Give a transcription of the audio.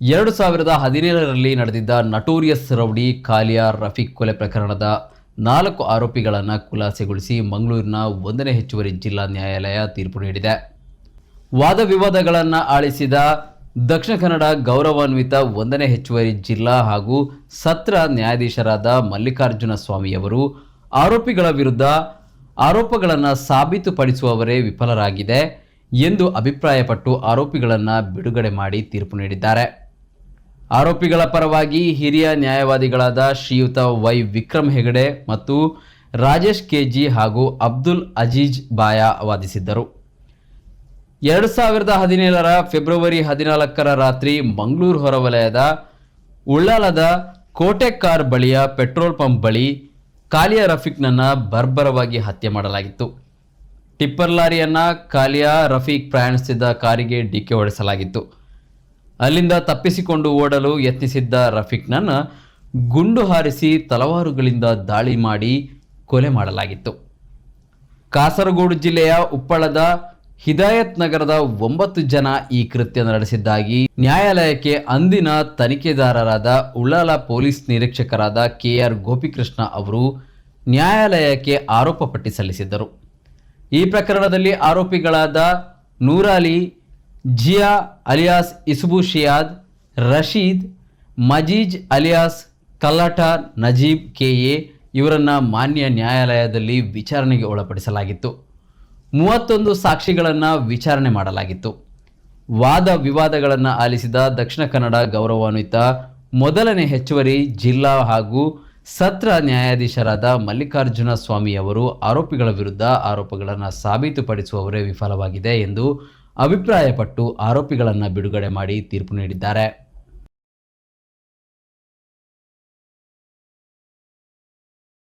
ಎರಡು ಸಾವಿರದ ಹದಿನೇಳರಲ್ಲಿ ನಡೆದಿದ್ದ ನಟೋರಿಯಸ್ ರೌಡಿ ಕಾಲಿಯಾ ರಫೀಕ್ ಕೊಲೆ ಪ್ರಕರಣದ ನಾಲ್ಕು ಆರೋಪಿಗಳನ್ನು ಖುಲಾಸೆಗೊಳಿಸಿ ಮಂಗಳೂರಿನ ಒಂದನೇ ಹೆಚ್ಚುವರಿ ಜಿಲ್ಲಾ ನ್ಯಾಯಾಲಯ ತೀರ್ಪು ನೀಡಿದೆ. ವಾದ ವಿವಾದಗಳನ್ನು ಆಳಿಸಿದ ದಕ್ಷಿಣ ಕನ್ನಡ ಗೌರವಾನ್ವಿತ ಒಂದನೇ ಹೆಚ್ಚುವರಿ ಜಿಲ್ಲಾ ಹಾಗೂ ಸತ್ರ ನ್ಯಾಯಾಧೀಶರಾದ ಮಲ್ಲಿಕಾರ್ಜುನ ಸ್ವಾಮಿಯವರು ಆರೋಪಿಗಳ ವಿರುದ್ಧ ಆರೋಪಗಳನ್ನು ಸಾಬೀತುಪಡಿಸುವವರೇ ವಿಫಲರಾಗಿದೆ ಎಂದು ಅಭಿಪ್ರಾಯಪಟ್ಟು ಆರೋಪಿಗಳನ್ನು ಬಿಡುಗಡೆ ಮಾಡಿ ತೀರ್ಪು ನೀಡಿದ್ದಾರೆ. ಆರೋಪಿಗಳ ಪರವಾಗಿ ಹಿರಿಯ ನ್ಯಾಯವಾದಿಗಳಾದ ಶ್ರೀಯುತ ವೈ ವಿಕ್ರಮ್ ಹೆಗಡೆ ಮತ್ತು ರಾಜೇಶ್ ಕೆಜಿ ಹಾಗೂ ಅಬ್ದುಲ್ ಅಜೀಜ್ ಬಾಯಾ ವಾದಿಸಿದ್ದರು. ಎರಡು ಸಾವಿರದ ಹದಿನೇಳರ ಫೆಬ್ರವರಿ ಹದಿನಾಲ್ಕರ ರಾತ್ರಿ ಮಂಗಳೂರು ಹೊರವಲಯದ ಉಳ್ಳಾಲದ ಕೋಟೆಕಾರ್ ಬಳಿಯ ಪೆಟ್ರೋಲ್ ಪಂಪ್ ಬಳಿ ಕಾಲಿಯಾ ರಫೀಕ್ನನ್ನ ಬರ್ಬರವಾಗಿ ಹತ್ಯೆ ಮಾಡಲಾಗಿತ್ತು. ಟಿಪ್ಪರ್ ಲಾರಿಯನ್ನ ಕಾಲಿಯಾ ರಫೀಕ್ ಪ್ರಯಾಣಿಸುತ್ತಿದ್ದ ಕಾರಿಗೆ ಡಿಕ್ಕಿ ಹೊಡೆಸಲಾಗಿತ್ತು. ಅಲ್ಲಿಂದ ತಪ್ಪಿಸಿಕೊಂಡು ಓಡಲು ಯತ್ನಿಸಿದ್ದ ರಫಿಕ್ನನ್ನ ಗುಂಡು ಹಾರಿಸಿ ತಲವಾರುಗಳಿಂದ ದಾಳಿ ಮಾಡಿ ಕೊಲೆ ಮಾಡಲಾಗಿತ್ತು. ಕಾಸರಗೋಡು ಜಿಲ್ಲೆಯ ಉಪ್ಪಳದ ಹಿದಾಯತ್ ನಗರದ ಒಂಬತ್ತು ಜನ ಈ ಕೃತ್ಯ ನಡೆಸಿದ್ದಾಗಿ ನ್ಯಾಯಾಲಯಕ್ಕೆ ಅಂದಿನ ತನಿಖೆದಾರರಾದ ಉಳ್ಳಾಲ ಪೊಲೀಸ್ ನಿರೀಕ್ಷಕರಾದ ಕೆಆರ್ ಗೋಪಿಕೃಷ್ಣ ಅವರು ನ್ಯಾಯಾಲಯಕ್ಕೆ ಆರೋಪ ಪಟ್ಟಿ ಸಲ್ಲಿಸಿದ್ದರು. ಈ ಪ್ರಕರಣದಲ್ಲಿ ಆರೋಪಿಗಳಾದ Noorali Zia alias Isubu Shiyad, Rashid, Majeez alias, Kallata Najeeb K A ಇವರನ್ನು ಮಾನ್ಯ ನ್ಯಾಯಾಲಯದಲ್ಲಿ ವಿಚಾರಣೆಗೆ ಒಳಪಡಿಸಲಾಗಿತ್ತು. ಮೂವತ್ತೊಂದು ಸಾಕ್ಷಿಗಳನ್ನು ವಿಚಾರಣೆ ಮಾಡಲಾಗಿತ್ತು. ವಾದ ವಿವಾದಗಳನ್ನು ಆಲಿಸಿದ ದಕ್ಷಿಣ ಕನ್ನಡ ಗೌರವಾನ್ವಿತ ಮೊದಲನೇ ಹೆಚ್ಚುವರಿ ಜಿಲ್ಲಾ ಹಾಗೂ ಸತ್ರ ನ್ಯಾಯಾಧೀಶರಾದ ಮಲ್ಲಿಕಾರ್ಜುನ ಸ್ವಾಮಿ ಅವರು ಆರೋಪಿಗಳ ವಿರುದ್ಧ ಆರೋಪಗಳನ್ನು ಸಾಬೀತುಪಡಿಸುವವರೇ ವಿಫಲವಾಗಿದೆ ಎಂದು ಅಭಿಪ್ರಾಯಪಟ್ಟು ಆರೋಪಿಗಳನ್ನು ಬಿಡುಗಡೆ ಮಾಡಿ ತೀರ್ಪು ನೀಡಿದ್ದಾರೆ.